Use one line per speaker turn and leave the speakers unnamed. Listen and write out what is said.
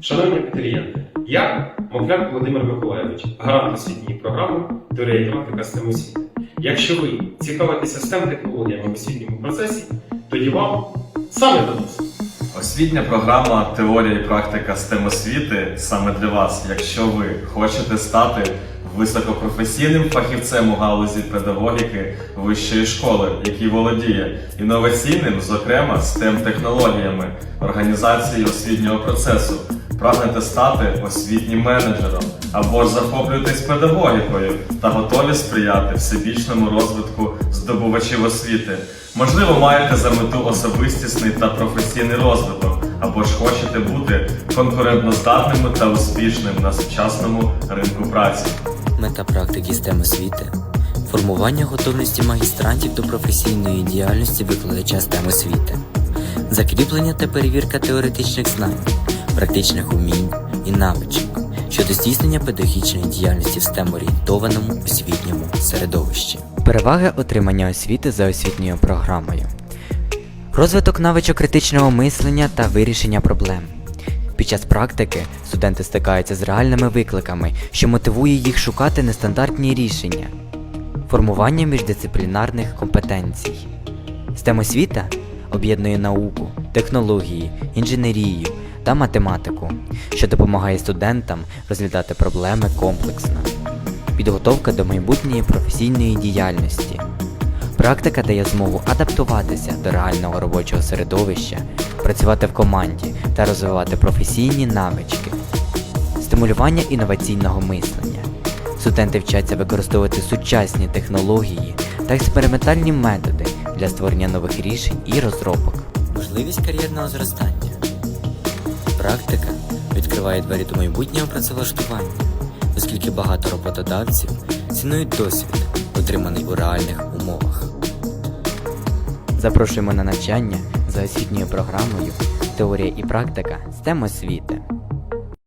Шановні абітурієнти, я Мокляк Володимир Миколайович, гарант освітньої програми Теорія практика STEM освіти. Якщо ви цікавитеся STEM технологіями в освітньому процесі, тоді вам саме до нас.
Освітня програма Теорія і практика STEM освіти саме для вас, якщо ви хочете стати високопрофесійним фахівцем у галузі педагогіки вищої школи, який володіє інноваційним, зокрема STEM технологіями, організацією освітнього процесу, прагнете стати освітнім менеджером або ж захоплюєтесь педагогікою та готові сприяти всебічному розвитку здобувачів освіти. Можливо, маєте за мету особистісний та професійний розвиток, або ж хочете бути конкурентноздатними та успішним на сучасному ринку праці.
Мета практики STEM освіти формування готовності магістрантів до професійної діяльності викладача STEM освіти, закріплення та перевірка теоретичних знань, практичних умінь і навичок щодо здійснення педагогічної діяльності в STEM орієнтованому освітньому середовищі. Переваги отримання освіти за освітньою програмою. Розвиток навичок критичного мислення та вирішення проблем. Під час практики студенти стикаються з реальними викликами, що мотивує їх шукати нестандартні рішення, формування міждисциплінарних компетенцій. STEM освіта об'єднує науку, технології, інженерію та математику, що допомагає студентам розглядати проблеми комплексно. Підготовка до майбутньої професійної діяльності. Практика дає змогу адаптуватися до реального робочого середовища, працювати в команді та розвивати професійні навички, стимулювання інноваційного мислення. Студенти вчаться використовувати сучасні технології та експериментальні методи для створення нових рішень і розробок. Можливість кар'єрного зростання. Практика відкриває двері до майбутнього працевлаштування, оскільки багато роботодавців цінують досвід, отриманий у реальних умовах. Запрошуємо на навчання за освітньою програмою Теорія і практика STEM освіти.